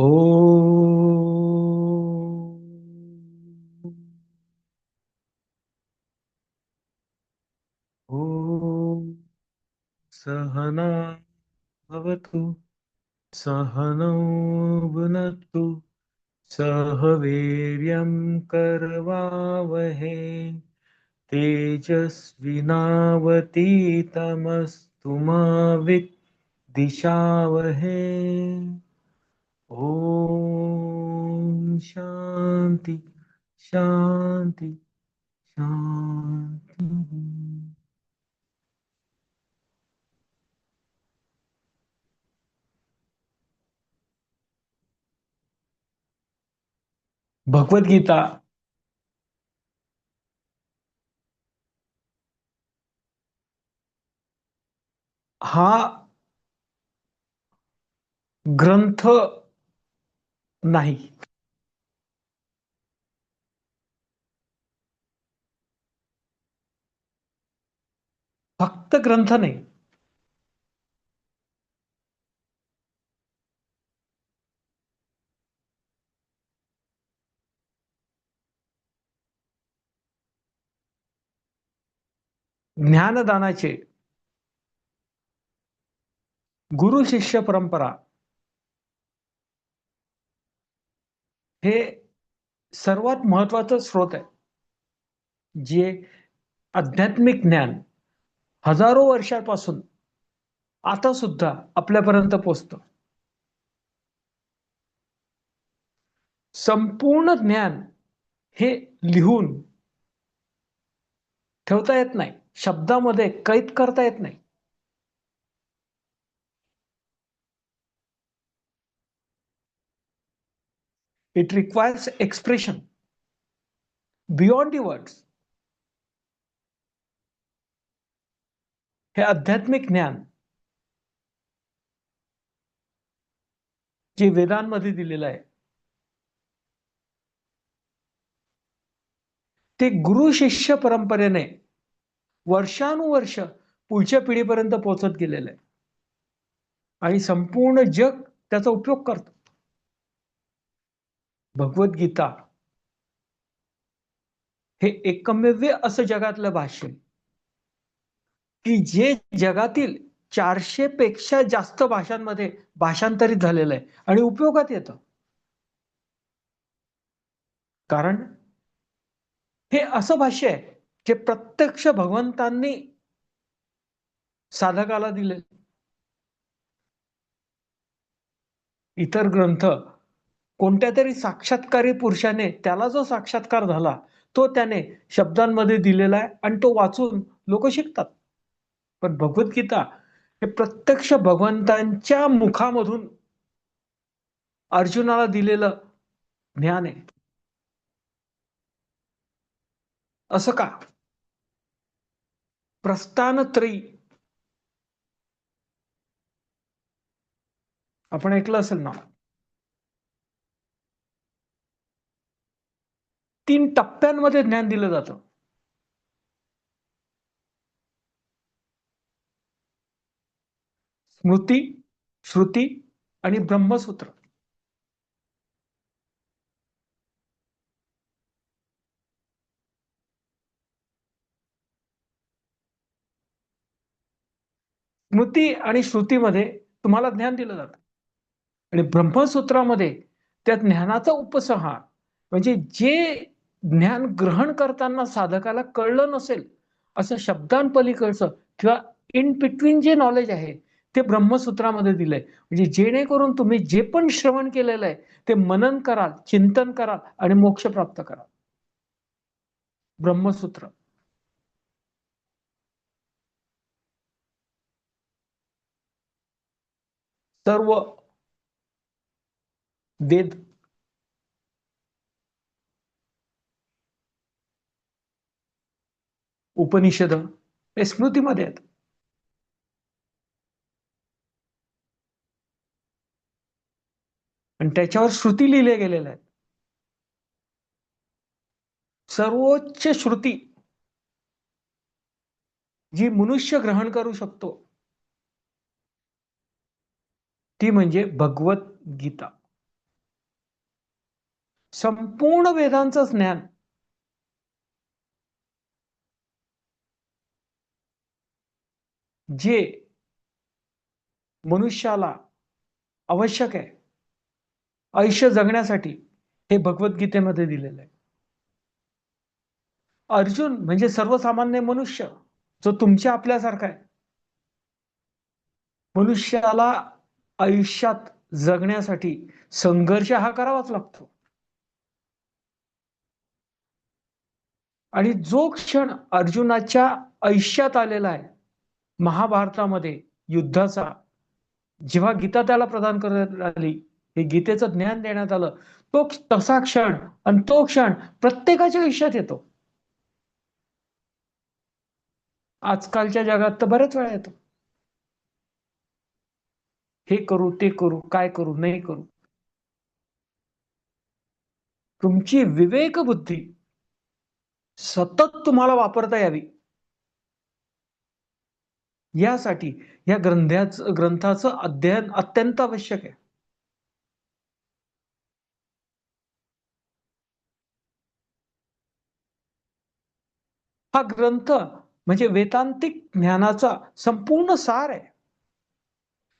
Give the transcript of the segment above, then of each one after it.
ओ सहना भवतु सहनौ भुनक्तु सह वीर्यं करवावहे तेजस्विनावतीतमस्तु मा विद्दिशावहे ॐ शान्ति शान्ति शान्तिः भगवद्गीता हा ग्रंथ नाही. फक्त ग्रंथ नाही. ज्ञानदानाचे गुरु शिष्य परंपरा हे सर्वात महत्वाचं स्रोत आहे. जे आध्यात्मिक ज्ञान हजारो वर्षापासून आता सुद्धा आपल्यापर्यंत पोचत संपूर्ण ज्ञान हे लिहून ठेवता येत नाही. शब्दामध्ये कैद करता येत नाही. It requires expression beyond the words. हे आध्यात्मिक ज्ञान. जे वेदांमध्ये दिलेलं आहे. ते गुरु शिष्य परंपरेने वर्षानुवर्ष पुढच्या पिढीपर्यंत पोहोचत गेलेलं आहे. आणि संपूर्ण जग त्याचा उपयोग करतो. भगवद्गीता हे एकमेव्य असं जगातलं भाष्य की जे जगातील चारशे पेक्षा जास्त भाषांमध्ये भाषांतरित झालेलं आहे आणि उपयोगात येतं. कारण हे असं भाष्य आहे जे प्रत्यक्ष भगवंतांनी साधकाला दिले इतर ग्रंथ कोणत्या तरी साक्षात्कारी पुरुषाने त्याला जो साक्षात्कार झाला तो त्याने शब्दांमध्ये दिलेला आहे आणि तो वाचून लोक शिकतात. पण भगवद्गीता हे प्रत्यक्ष भगवंतांच्या मुखामधून अर्जुनाला दिलेलं ज्ञान आहे. असं का? प्रस्थानत्रयी. आपण ऐकलं असेल ना? तीन टप्प्यांमध्ये ज्ञान दिलं जातं. स्मृती श्रुती आणि ब्रह्मसूत्र. स्मृती आणि श्रुतीमध्ये तुम्हाला ज्ञान दिलं जातं. आणि ब्रह्मसूत्रामध्ये त्या ज्ञानाचा उपसंहार म्हणजे जे ज्ञान ग्रहण करताना साधकाला कळलं नसेल असं शब्दांपलीकडचं किंवा इन बिटवीन जे नॉलेज आहे ते ब्रह्मसूत्रामध्ये दिलंय. म्हणजे जेणेकरून तुम्ही जे पण श्रवण केलेलं आहे ते मनन कराल चिंतन कराल आणि मोक्ष प्राप्त कराल. ब्रह्मसूत्र. सर्व वेद उपनिषद हे स्मृतीमध्ये आहेत. आणि त्याच्यावर श्रुती लिहिल्या गेलेल्या आहेत. सर्वोच्च श्रुती जी मनुष्य ग्रहण करू शकतो ती म्हणजे भगवत गीता. संपूर्ण वेदांचं ज्ञान जे मनुष्याला आवश्यक आहे आयुष्य जगण्यासाठी हे भगवद्गीतेमध्ये दिलेलं आहे. अर्जुन म्हणजे सर्वसामान्य मनुष्य जो तुमच्या आपल्यासारखा आहे. मनुष्याला आयुष्यात जगण्यासाठी संघर्ष हा करावाच लागतो. आणि जो क्षण अर्जुनाच्या आयुष्यात आलेला आहे महाभारतामध्ये युद्धाचा जेव्हा गीता त्याला प्रदान करण्यात आली हे गीतेचं ज्ञान देण्यात आलं तो तसा क्षण आणि तो क्षण प्रत्येकाच्या आयुष्यात येतो. आजकालच्या जगात तर बरेच वेळा येतो. हे करू ते करू काय करू नाही करू. तुमची विवेक बुद्धी सतत तुम्हाला वापरता यावी. यासाठी या ग्रंथाच ग्रंथाचं अध्ययन अत्यंत आवश्यक आहे. हा ग्रंथ म्हणजे वेदांतिक ज्ञानाचा संपूर्ण सार आहे.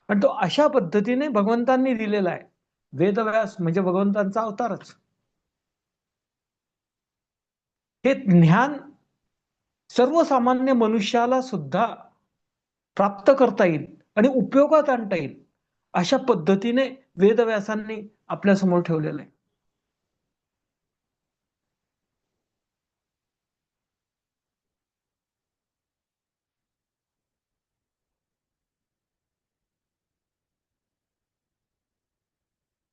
आणि तो अशा पद्धतीने भगवंतांनी दिलेला आहे. वेदव्यास म्हणजे भगवंतांचा अवतारच. हे ज्ञान सर्वसामान्य मनुष्याला सुद्धा प्राप्त करता येईल आणि उपयोगात आणता येईल अशा पद्धतीने वेदव्यासांनी आपल्यासमोर ठेवलेलं आहे.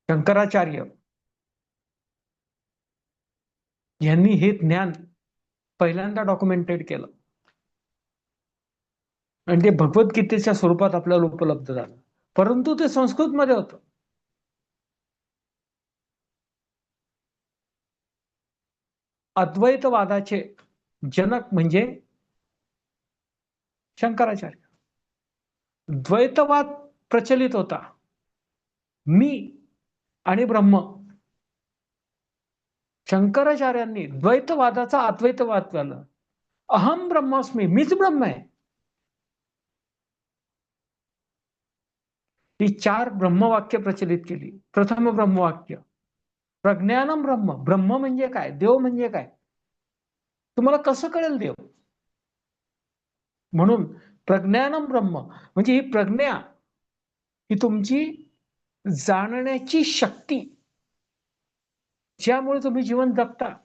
शंकराचार्य यांनी हे ज्ञान पहिल्यांदा डॉक्युमेंटेड केलं. आणि ते भगवद्गीतेच्या स्वरूपात आपल्याला उपलब्ध झालं. परंतु ते संस्कृत मध्ये होतं. अद्वैतवादाचे जनक म्हणजे शंकराचार्य. द्वैतवाद प्रचलित होता. मी आणि ब्रह्म. शंकराचार्यांनी द्वैतवादाचा अद्वैतवाद केला. अहम ब्रह्मास्मी मीच ब्रह्म आहे. ही चार ब्रह्मवाक्य प्रचलित केली. प्रथम ब्रह्मवाक्य. प्रज्ञानम ब्रह्म. ब्रह्म म्हणजे काय? देव म्हणजे काय? तुम्हाला कसं कळेल देव? म्हणून प्रज्ञानम ब्रह्म. म्हणजे ही प्रज्ञा ही तुमची जाणण्याची शक्ती. ज्यामुळे तुम्ही जीवन जगता.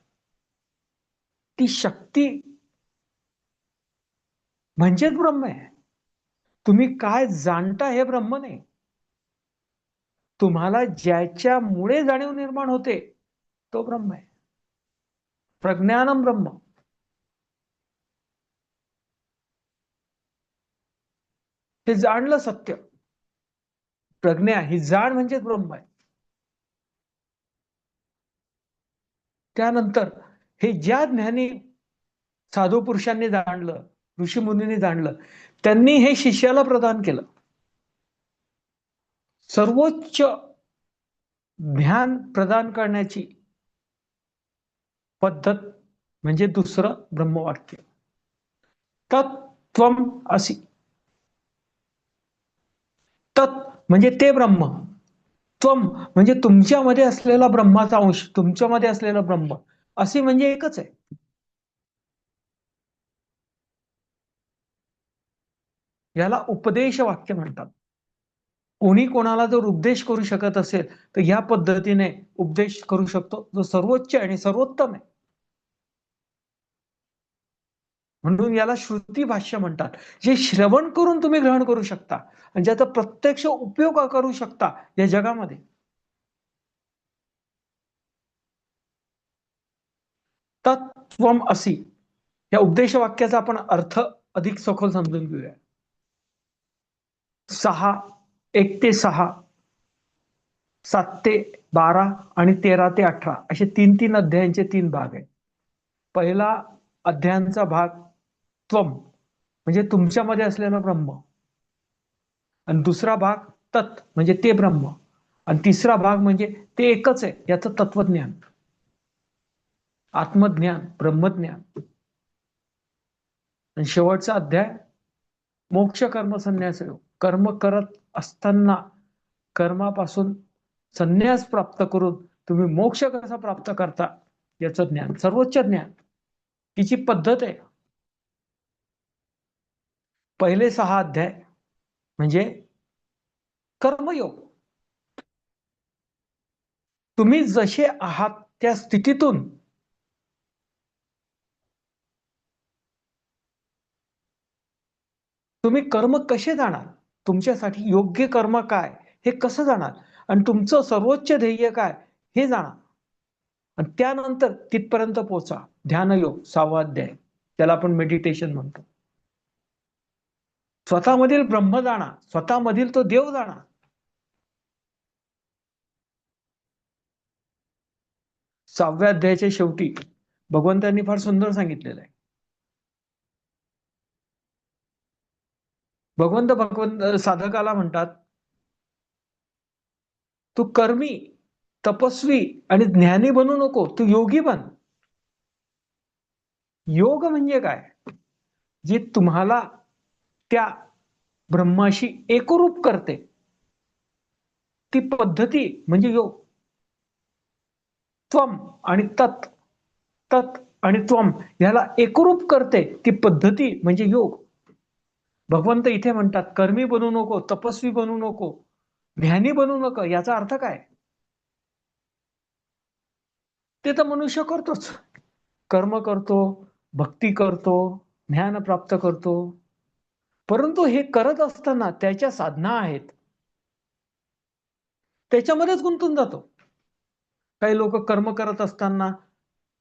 ती शक्ती म्हणजेच ब्रह्म आहे. तुम्ही काय जाणता हे ब्रह्म नाही. तुम्हाला ज्याच्यामुळे जाणीव निर्माण होते तो ब्रह्म आहे. प्रज्ञानम ब्रह्म. हे जाणलं सत्य. प्रज्ञा ही जाण म्हणजेच ब्रह्म आहे. त्यानंतर हे ज्या ज्ञानी साधू पुरुषांनी जाणलं ऋषी मुनींनी जाणलं त्यांनी हे शिष्याला प्रदान केलं. सर्वोच्च ज्ञान प्रदान करण्याची पद्धत म्हणजे दुसरं ब्रह्मवाक्य. तत्व असी. तत् म्हणजे ते ब्रह्म. त्वम म्हणजे तुमच्यामध्ये असलेला ब्रह्माचा अंश तुमच्यामध्ये असलेला ब्रह्म. असे म्हणजे एकच आहे. याला उपदेश वाक्य म्हणतात. कोणी कोणाला जर उपदेश करू शकत असेल तर या पद्धतीने उपदेश करू शकतो जो सर्वोच्च आणि सर्वोत्तम आहे. म्हणून याला श्रुती भाष्य म्हणतात. जे श्रवण करून तुम्ही ग्रहण करू शकता आणि ज्याचा प्रत्यक्ष उपयोग करू शकता या जगामध्ये. तत्वम असी. या उपदेश वाक्याचा आपण अर्थ अधिक सखोल समजून घेऊया. सहा. एक ते सहा सात ते बारा आणि तेरा ते अठरा असे तीन तीन अध्यायांचे तीन भाग आहेत. पहिला अध्यायांचा भाग त्वम म्हणजे तुमच्यामध्ये असलेलं ब्रह्म. आणि दुसरा भाग तत् म्हणजे ते ब्रह्म. आणि तिसरा भाग म्हणजे ते एकच आहे याचं तत्वज्ञान. आत्मज्ञान ब्रह्मज्ञान. आणि शेवटचा अध्याय मोक्ष कर्म संन्यास योग. कर्म करत असताना कर्मापासून संन्यास प्राप्त करून तुम्ही मोक्ष कसा प्राप्त करता याचं ज्ञान सर्वोच्च ज्ञान तिची पद्धत आहे. पहिले सहा अध्याय म्हणजे कर्मयोग. तुम्ही जसे आहात त्या स्थितीतून तुम्ही कर्म कसे जाणार? तुमच्यासाठी योग्य कर्म काय? हे कसं जाणार? आणि तुमचं सर्वोच्च ध्येय काय? हे जाणार. आणि त्यानंतर तिथपर्यंत पोचा ध्यानयोग सावाध्याय त्याला आपण मेडिटेशन म्हणतो. स्वतःमधील ब्रह्म जाणा स्वतःमधील तो देव जाणा सहाव्या अध्यायाच्या शेवटी भगवंतांनी फार सुंदर सांगितलेलं आहे. भगवंत भगवंत साधकाला म्हणतात तू कर्मी तपस्वी आणि ज्ञानी बनू नको तू योगी बन. योग म्हणजे काय? जे तुम्हाला त्या ब्रह्माशी एकरूप करते. ती पद्धती म्हणजे योग. त्वम आणि तत् तत् आणि त्वम याला एकरूप करते ती पद्धती म्हणजे योग. भगवंत इथे म्हणतात कर्मी बनू नको तपस्वी बनू नको ज्ञानी बनू नको याचा अर्थ काय? ते तर मनुष्य करतोच. कर्म करतो भक्ती करतो ज्ञान प्राप्त करतो. परंतु हे करत असताना त्याच्या साधना आहेत. त्याच्यामध्येच गुंतून जातो. काही लोक कर्म करत असताना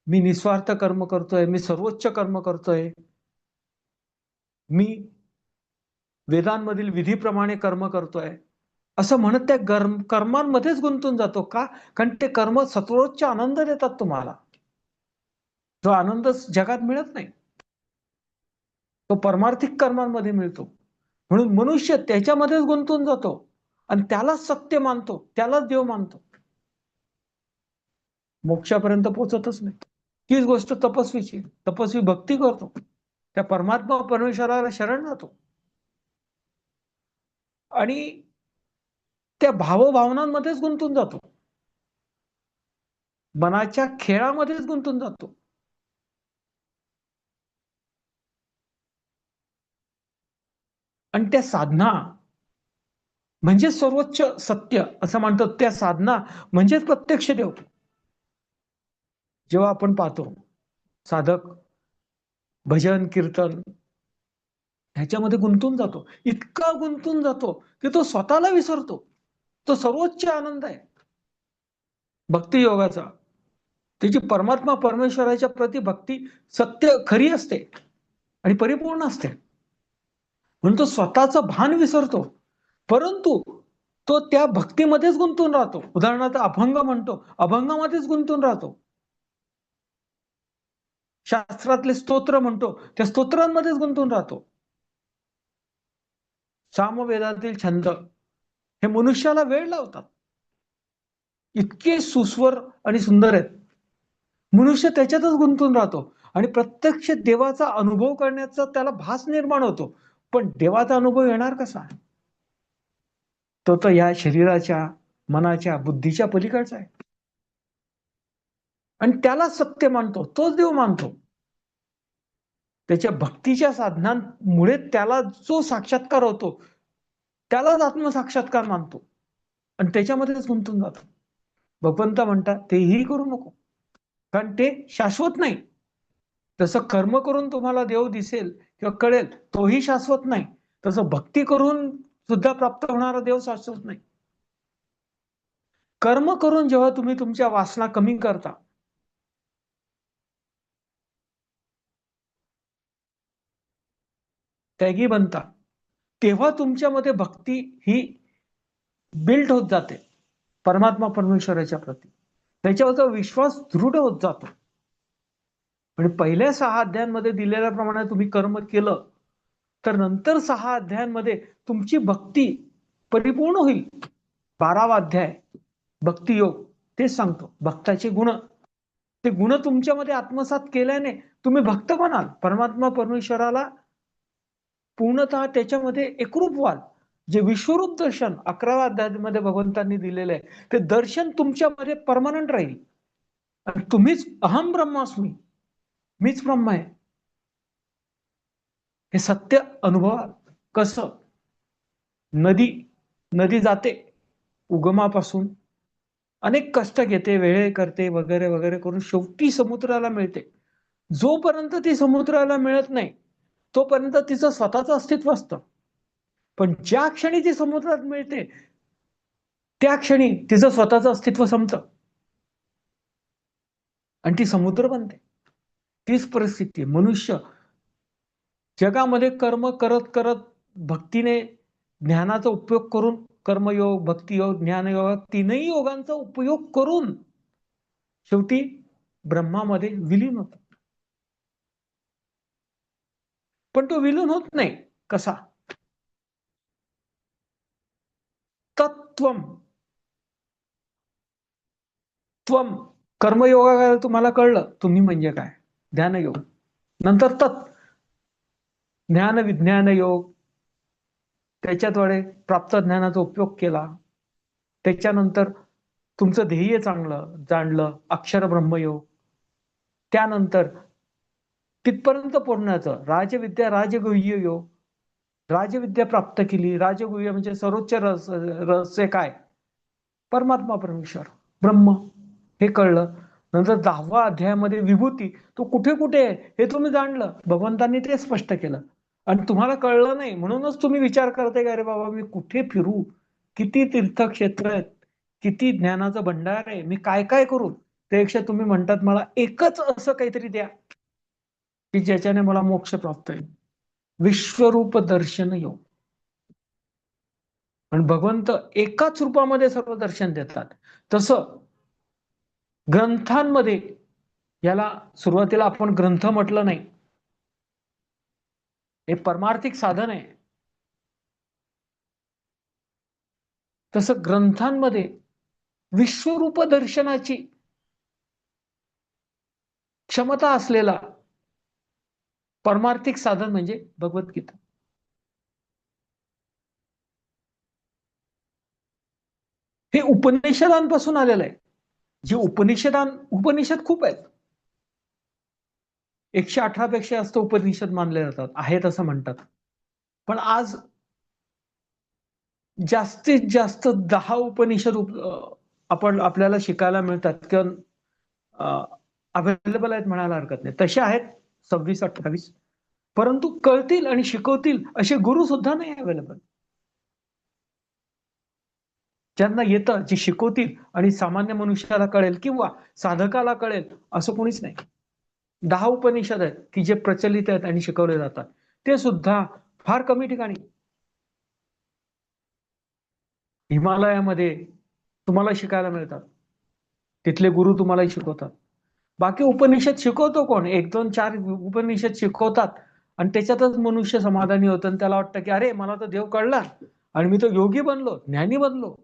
मी निस्वार्थ कर्म करतोय मी सर्वोच्च कर्म करतोय. मी वेदांमधील विधीप्रमाणे कर्म करतोय. असं म्हणत त्या कर्म कर्मांमध्येच गुंतून जातो का? कारण ते कर्म सत्वरोच्च आनंद देतात तुम्हाला. जो आनंद जगात मिळत नाही तो परमार्थिक कर्मांमध्ये मिळतो. म्हणून मनुष्य त्याच्यामध्येच गुंतून जातो आणि त्यालाच सत्य मानतो त्यालाच देव मानतो. मोक्षापर्यंत पोचतच नाही. तीच गोष्ट तपस्वीची तपस्वी भक्ती करतो. त्या परमात्मा परमेश्वराला शरण जातो आणि त्या भावभावनांमध्येच गुंतून जातो. मनाच्या खेळामध्येच गुंतून जातो. आणि त्या साधना म्हणजे सर्वोच्च सत्य असं म्हणतात. त्या साधना म्हणजेच प्रत्यक्ष देव. जेव्हा आपण पाहतो साधक भजन कीर्तन ह्याच्यामध्ये गुंतून जातो. इतका गुंतून जातो की तो स्वतःला विसरतो. तो सर्वोच्च आनंद आहे. भक्ती योगाचा. त्याची परमात्मा परमेश्वराच्या प्रती भक्ती सत्य खरी असते आणि परिपूर्ण असते. म्हणून तो स्वतःचं भान विसरतो. परंतु तो त्या भक्तीमध्येच गुंतून राहतो. उदाहरणार्थ अभंग म्हणतो. अभंगामध्येच गुंतून राहतो. शास्त्रातले स्तोत्र म्हणतो. त्या स्तोत्रांमध्येच गुंतून राहतो. सामवेदातील छंद हे मनुष्याला वेळ लावतात. इतके सुस्वर आणि सुंदर आहेत. मनुष्य त्याच्यातच गुंतून राहतो आणि प्रत्यक्ष देवाचा अनुभव करण्याचा त्याला भास निर्माण होतो. पण देवाचा अनुभव येणार कसा? तो तर या शरीराच्या मनाच्या बुद्धीच्या पलीकडचा आहे. आणि त्याला सत्य मानतो तोच देव मानतो. त्याच्या भक्तीच्या साधनांमुळे त्याला जो साक्षात्कार होतो त्यालाच आत्मसाक्षात्कार मानतो. आणि त्याच्यामध्येच गुंतून जातो. भगवंत म्हणतात तेही करू नको. कारण ते शाश्वत नाही. तसं कर्म करून तुम्हाला देव दिसेल किंवा कळेल तोही शाश्वत नाही. तसं भक्ती करून सुद्धा प्राप्त होणारा देव शाश्वत नाही. कर्म करून जेव्हा तुम्ही तुमच्या वासना कमी करता त्यागी बनता. तेव्हा तुमच्यामध्ये भक्ती ही बिल्ड होत जाते. परमात्मा परमेश्वराच्या प्रती. त्याच्यावरचा विश्वास दृढ होत जातो. आणि पहिल्या सहा अध्यायांमध्ये दिलेल्याप्रमाणे तुम्ही कर्म केलं तर नंतर सहा अध्यायांमध्ये तुमची भक्ती परिपूर्ण होईल. बारावा अध्याय भक्तियोग तेच सांगतो. भक्ताचे गुण. ते गुण तुमच्यामध्ये आत्मसात केल्याने तुम्ही भक्त बनाल. परमात्मा परमेश्वराला पूर्णतः त्याच्यामध्ये एकरूप व्हाल. जे विश्वरूप दर्शन अकराव्या अध्यायामध्ये भगवंतांनी दिलेलं आहे ते दर्शन तुमच्यामध्ये परमनंट राहील. तुम्हीच अहम ब्रह्मास्मी. मीच ब्रह्म आहे. हे सत्य अनुभवा कसं? नदी नदी जाते उगमापासून. अनेक कष्ट घेते वेळे करते वगैरे वगैरे करून शेवटी समुद्राला मिळते. जोपर्यंत ती समुद्राला मिळत नाही तोपर्यंत तिचं स्वतःचं अस्तित्व असतं. पण ज्या क्षणी ती समुद्रात मिळते त्या क्षणी तिचं स्वतःचं अस्तित्व संपतं. आणि ती समुद्र बनते. तीच परिस्थिती मनुष्य जगामध्ये कर्म करत करत भक्तीने ज्ञानाचा उपयोग करून कर्मयोग भक्तियोग ज्ञानयोग तीनही योगांचा उपयोग करून शेवटी ब्रह्मामध्ये विलीन होतं. पण तो विलीन होत नाही. कसा? तत्वम त्वम. कर्मयोगा तुम्हाला कळलं. तुम्ही म्हणजे काय? ध्यानयोग नंतर तत्. ज्ञान विज्ञान योग त्याच्याद्वारे प्राप्त ज्ञानाचा उपयोग केला. त्याच्यानंतर तुमचं ध्येय चांगलं जाणलं. अक्षर ब्रह्मयोग त्यानंतर तिथपर्यंत पोहोचण्याचं. राजविद्या राजगुह्य यो. राजविद्या प्राप्त केली. राजगुह्य म्हणजे सर्वोच्च रस रहस्य काय? परमात्मा परमेश्वर. ब्रह्म. हे कळलं. नंतर दहावा अध्यायामध्ये विभूती. तो कुठे कुठे आहे? हे तुम्ही जाणलं. भगवंतांनी ते स्पष्ट केलं. आणि तुम्हाला कळलं नाही. म्हणूनच तुम्ही विचार करताय का अरे बाबा मी कुठे फिरू? किती तीर्थक्षेत्र आहेत? किती ज्ञानाचं भंडार आहे? मी काय काय करू? त्यापेक्षा तुम्ही म्हणतात मला एकच असं काहीतरी द्या. की ज्याच्याने मला मोक्ष प्राप्त होईल. विश्वरूप दर्शन योग. पण भगवंत एकाच रूपामध्ये सर्व दर्शन देतात. तसं ग्रंथांमध्ये याला सुरुवातीला आपण ग्रंथ म्हटलं नाही. हे परमार्थिक साधन आहे. तसं ग्रंथांमध्ये विश्वरूप दर्शनाची क्षमता असलेला परमार्थिक साधन म्हणजे भगवद्गीता हे उपनिषदांपासून आलेलं आहे. जे उपनिषदां उपनिषद खूप आहेत. एकशे अठरा पेक्षा जास्त उपनिषद मानले जातात आहेत असं म्हणतात. पण आज जास्तीत जास्त दहा उपनिषद आपण आपल्याला शिकायला मिळतात किंवा अवेलेबल आहेत म्हणायला हरकत नाही. तसे आहेत सव्वीस अठ्ठावीस. परंतु कळतील आणि शिकवतील असे गुरु सुद्धा नाही अवेलेबल ज्यांना येतं जे शिकवतील आणि सामान्य मनुष्याला कळेल किंवा साधकाला कळेल असं कोणीच नाही. दहा उपनिषद आहेत की जे प्रचलित आहेत आणि शिकवले जातात. ते सुद्धा फार कमी ठिकाणी. हिमालयामध्ये तुम्हाला शिकायला मिळतात. तिथले गुरु तुम्हालाही शिकवतात. बाकी उपनिषद शिकवतो कोण? एक दोन चार उपनिषद शिकवतात. आणि त्याच्यातच मनुष्य समाधानी होतं आणि त्याला वाटतं की अरे मला तर देव कळला. आणि मी तो योगी बनलो ज्ञानी बनलो.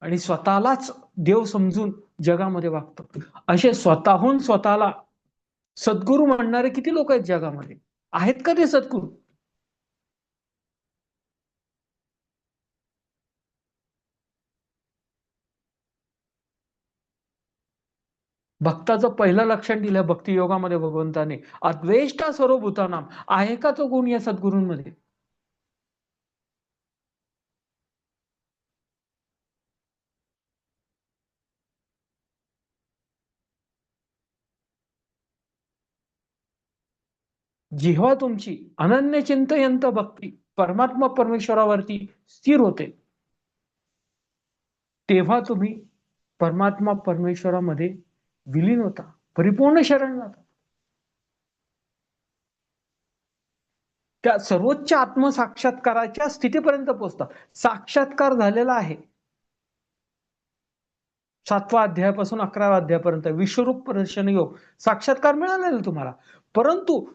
आणि स्वतःलाच देव समजून जगामध्ये वागतो. असे स्वतःहून स्वतःला सद्गुरू म्हणणारे किती लोक आहेत जगामध्ये? आहेत का ते सद्गुरू? भक्ताचं पहिलं लक्षण दिलं भक्ती योगामध्ये भगवंताने. अद्वेष्टा सर्व नाम आहे का तो गुण या सद्गुरूंमध्ये? जेव्हा तुमची अनन्य चिंतयंत भक्ती परमात्मा परमेश्वरावरती स्थिर होते. तेव्हा तुम्ही परमात्मा परमेश्वरामध्ये विलीन होता. परिपूर्ण शरण जाता त्या सर्वोच्च आत्मसाक्षात्काराच्या स्थितीपर्यंत पोहोचता साक्षात्कार झालेला आहे. सातवा अध्यायापासून अकराव्या अध्यायापर्यंत विश्वरूप प्रदर्शन योग साक्षात्कार मिळालेला तुम्हाला. परंतु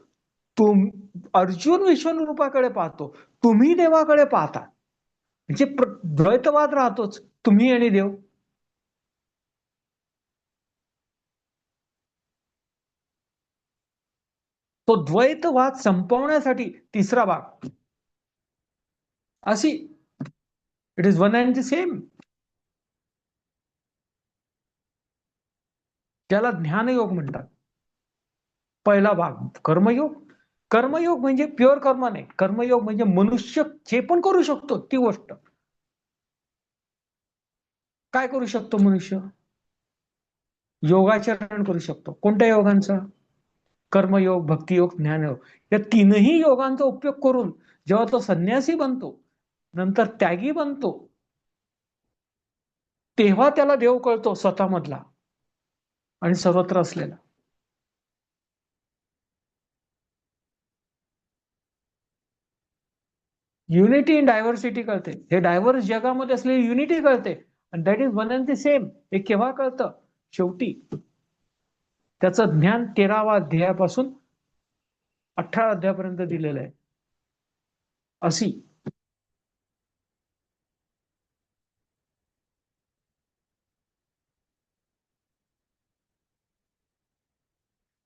तुम अर्जुन विश्वरूपाकडे पाहतो. तुम्ही देवाकडे पाहता. म्हणजे द्वैतवाद राहतोच. तुम्ही आणि देव. तो द्वैतवाद संपवण्यासाठी तिसरा भाग. अशी it is one and the same त्याला ज्ञानयोग म्हणतात. पहिला भाग कर्मयोग. कर्मयोग म्हणजे प्युअर कर्म नाही. कर्मयोग म्हणजे मनुष्य जे पण करू शकतो ती गोष्ट. काय करू शकतो मनुष्य? योगाचरण करू शकतो. कोणत्या योगांचा? कर्मयोग भक्तियोग ज्ञानयोग. या तीनही योगांचा उपयोग करून जेव्हा तो संन्यासी बनतो नंतर त्यागी बनतो तेव्हा त्याला देव कळतो स्वतःमधला आणि सर्वत्र असलेला. युनिटी इन डायव्हर्सिटी कळते. हे डायव्हर्स जगामध्ये असलेली युनिटी कळते. आणि that is one and the same हे केव्हा कळतं? शेवटी त्याचं ज्ञान तेरावा अध्यायापासून अठरा अध्यायापर्यंत दिलेलं आहे. अशी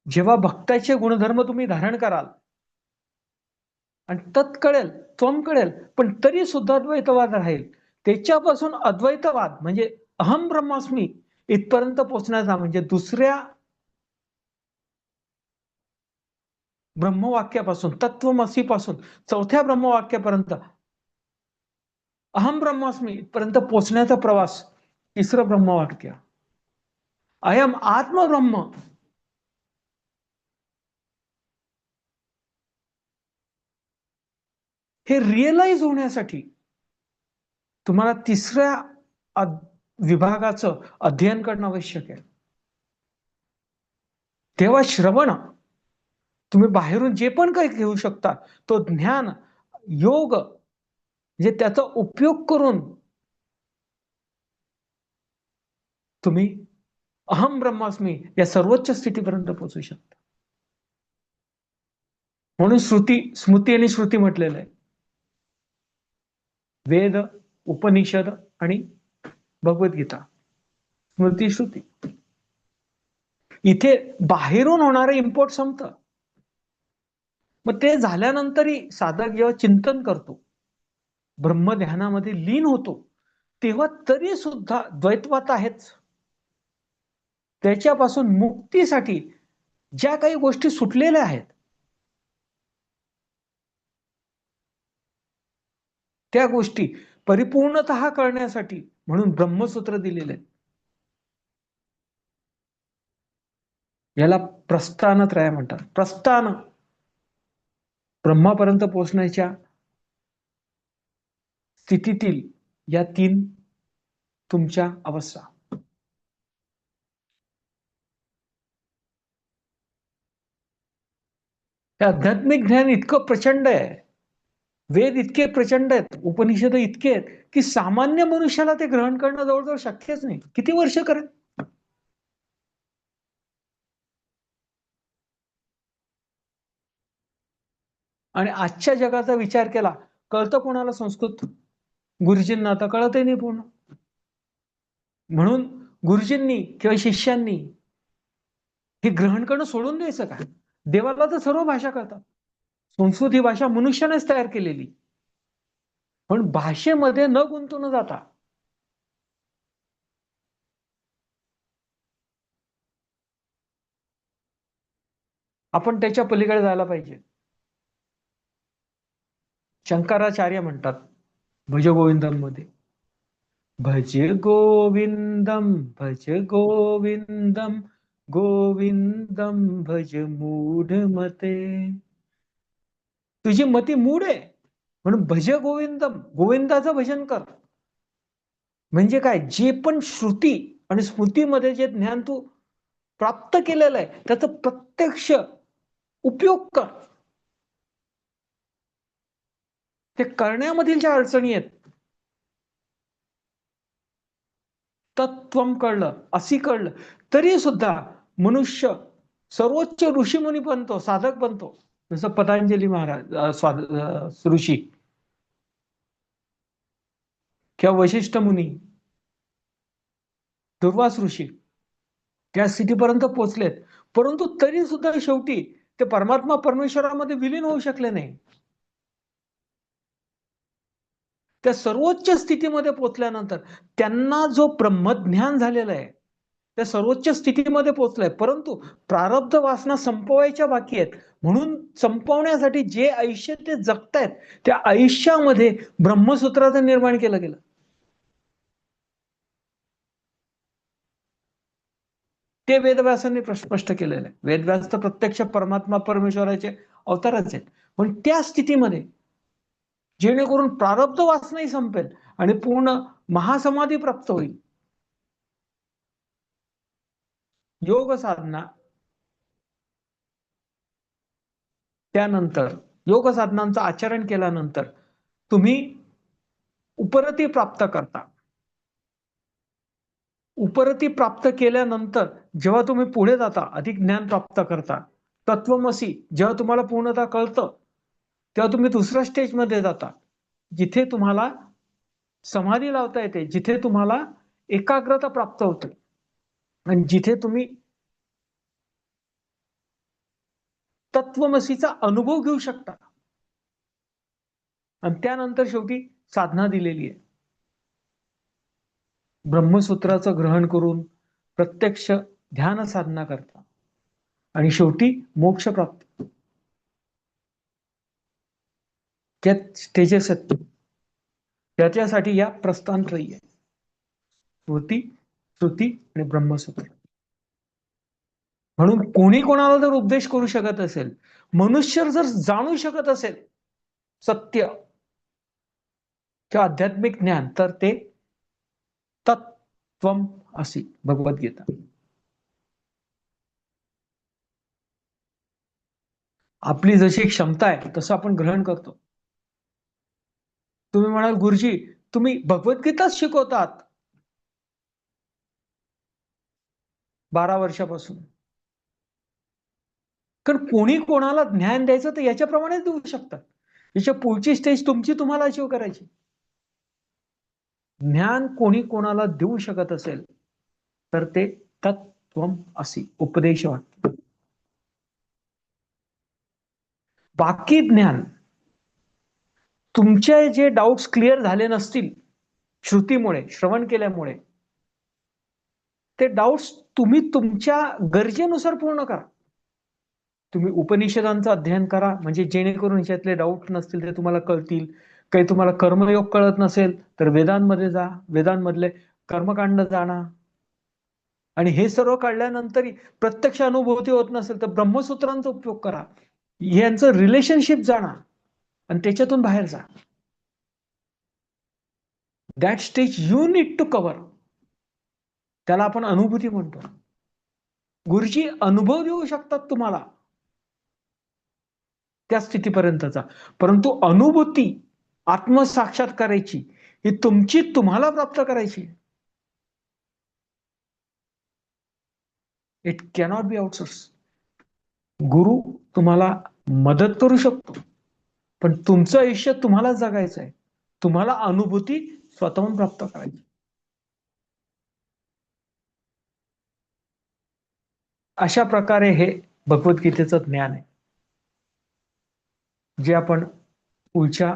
जेव्हा भक्ताचे गुणधर्म तुम्ही धारण कराल आणि तत् कळेल त्वम कळेल पण तरी सुद्धा अद्वैतवाद राहील. त्याच्यापासून अद्वैतवाद म्हणजे अहम ब्रह्मास्मी इथपर्यंत पोचण्याचा म्हणजे दुसऱ्या ब्रह्मवाक्यापासून तत्वमसी पासून चौथ्या ब्रह्मवाक्यापर्यंत. अहम ब्रह्मास्मी पर्यंत पोचण्याचा प्रवास तिसरं ब्रह्मवाक्य. अयम आत्मब्रह्म. हे रिअलाइज होण्यासाठी तुम्हाला तिसऱ्या विभागाचं अध्ययन करणं आवश्यक आहे. तेव्हा श्रवण तुम्ही बाहेरून जे पण काही घेऊ शकता तो ज्ञान योग म्हणजे त्याचा उपयोग करून तुम्ही अहम ब्रह्मास्मी या सर्वोच्च स्थितीपर्यंत पोहोचू शकता. म्हणून श्रुती स्मृती आणि श्रुती म्हटलेलं आहे. वेद उपनिषद आणि भगवद्गीता. स्मृती श्रुती. इथे बाहेरून होणारे इम्पोर्ट संपतं. मग ते झाल्यानंतरही साधक जेव्हा चिंतन करतो ब्रह्मध्यानामध्ये लीन होतो तेव्हा तरी सुद्धा द्वैतवात आहेच. त्याच्यापासून मुक्तीसाठी ज्या काही गोष्टी सुटलेल्या आहेत त्या गोष्टी परिपूर्णत करण्यासाठी म्हणून ब्रह्मसूत्र दिलेले आहेत. याला प्रस्थानत्रय म्हणतात. प्रस्थान ब्रह्मापर्यंत पोहोचण्याच्या स्थितीतील या तीन तुमच्या अवस्था. हे आध्यात्मिक ज्ञान इतकं प्रचंड आहे. वेद इतके प्रचंड आहेत उपनिषद इतके आहेत की सामान्य मनुष्याला ते ग्रहण करणं जवळजवळ शक्यच नाही. किती वर्ष करेल आणि आजच्या जगाचा विचार केला कळतं कोणाला संस्कृत? गुरुजींना आता कळतही नाही पूर्ण. म्हणून गुरुजींनी किंवा शिष्यांनी हे ग्रहण करणं सोडून द्यायचं का देवाला तर सर्व भाषा कळतात. संस्कृत ही भाषा मनुष्यानेच तयार केलेली. पण भाषेमध्ये न गुंतून जाता आपण त्याच्या पलीकडे जायला पाहिजे. शंकराचार्य म्हणतात भज गोविंदममध्ये भज गोविंदम भज गोविंदम गोविंदम भज मूढ मते. तुझी मती मूढ आहे म्हणून भज गोविंदम गोविंदाचं भजन कर. म्हणजे काय जे पण श्रुती आणि स्मृतीमध्ये जे ज्ञान तू प्राप्त केलेलं आहे त्याचं प्रत्यक्ष उपयोग कर. ते करण्यामधील ज्या अडचणी आहेत तत्वम कळलं असी कळलं तरी सुद्धा मनुष्य सर्वोच्च ऋषीमुनी बनतो साधक बनतो. जसं पतंजली महाराज ऋषी किंवा वशिष्ठ मुनी दुर्वास ऋषी त्या स्थितीपर्यंत पोचलेत. परंतु तरी सुद्धा शेवटी ते परमात्मा परमेश्वरामध्ये विलीन होऊ शकले नाही. त्या सर्वोच्च स्थितीमध्ये पोचल्यानंतर त्यांना जो ब्रह्मज्ञान झालेला आहे त्या सर्वोच्च स्थितीमध्ये पोहोचलाय परंतु प्रारब्ध वासना संपवायच्या बाकी आहेत. म्हणून संपवण्यासाठी जे आयुष्य ते जगतायत त्या आयुष्यामध्ये ब्रह्मसूत्राचं निर्माण केलं गेलं. ते वेदव्यासांनी स्पष्ट केलेलं आहे. वेदव्यास तर प्रत्यक्ष परमात्मा परमेश्वराचे अवतारच आहेत. पण त्या स्थितीमध्ये जेणेकरून प्रारब्ध वासनाही संपेल आणि पूर्ण महासमाधी प्राप्त होईल. योग साधना. त्यानंतर योग साधनांचं आचरण केल्यानंतर तुम्ही उपरती प्राप्त करता. उपरती प्राप्त केल्यानंतर जेव्हा तुम्ही पुढे जाता अधिक ज्ञान प्राप्त करता तत्वमसी जेव्हा तुम्हाला पूर्णतः कळतं तेव्हा तुम्ही दुसऱ्या स्टेजमध्ये जाता. जिथे तुम्हाला समाधी लावता येते जिथे तुम्हाला एकाग्रता प्राप्त होते. आणि जिथे तुम्ही तत्वमसीचा अनुभव घेऊ शकता. आणि त्यानंतर शेवटी साधना दिलेली आहे. ब्रह्मसूत्राचं ग्रहण करून प्रत्यक्ष ध्यान साधना करता. आणि शेवटी मोक्ष प्राप्त. ज्या स्टेजेस आहेत त्याच्यासाठी या प्रस्थानत्रयी आहे स्मृती श्रुती आणि ब्रह्मसूत्र. म्हणून कोणी कोणाला जर उपदेश करू शकत असेल मनुष्य जर जाणू शकत असेल सत्य किंवा आध्यात्मिक ज्ञान तर ते तत्व असी भगवद्गीता आपली जशी क्षमता आहे तसं आपण ग्रहण करतो. तुम्ही म्हणाल गुरुजी तुम्ही भगवद्गीताच शिकवतात. बारा वर्षापासून. कारण कोणी कोणाला ज्ञान द्यायचं तर याच्याप्रमाणेच देऊ शकतात. याच्या पुढची स्टेज तुमची तुम्हाला अचीव करायची. ज्ञान कोणी कोणाला देऊ शकत असेल तर ते तत्व असे उपदेश वाटत बाकी ज्ञान तुमचे जे डाऊट्स क्लिअर झाले नसतील श्रुतीमुळे श्रवण केल्यामुळे ते डाऊट्स तुम्ही तुमच्या गरजेनुसार पूर्ण करा. तुम्ही उपनिषदांचं अध्ययन करा म्हणजे जेणेकरून ह्याच्यातले डाऊट नसतील ते तुम्हाला कळतील. काही तुम्हाला कर्मयोग कळत नसेल तर वेदांमध्ये जा. वेदांमधले कर्मकांड जाणा. आणि हे सर्व काढल्यानंतरही प्रत्यक्ष अनुभूती होत नसेल तर ब्रह्मसूत्रांचा उपयोग करा. यांचं रिलेशनशिप जाणा. आणि त्याच्यातून बाहेर जा. That stage you need to cover त्याला आपण अनुभूती म्हणतो. गुरुजी अनुभव देऊ शकतात तुम्हाला. त्या स्थितीपर्यंतचा परंतु अनुभूती आत्मसाक्षात करायची ही तुमची तुम्हाला प्राप्त करायची. इट कॅनॉट बी आउटसोर्स गुरु तुम्हाला मदत करू शकतो. पण तुमचं आयुष्य तुम्हाला जगायचं आहे तुम्हाला अनुभूती स्वतःहून प्राप्त करायची. अशा प्रकारे हे भगवद्गीतेचं ज्ञान आहे. जे आपण पुढच्या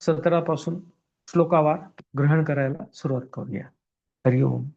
सत्रापासून श्लोकावार ग्रहण करायला सुरुवात करूया. हरिओम.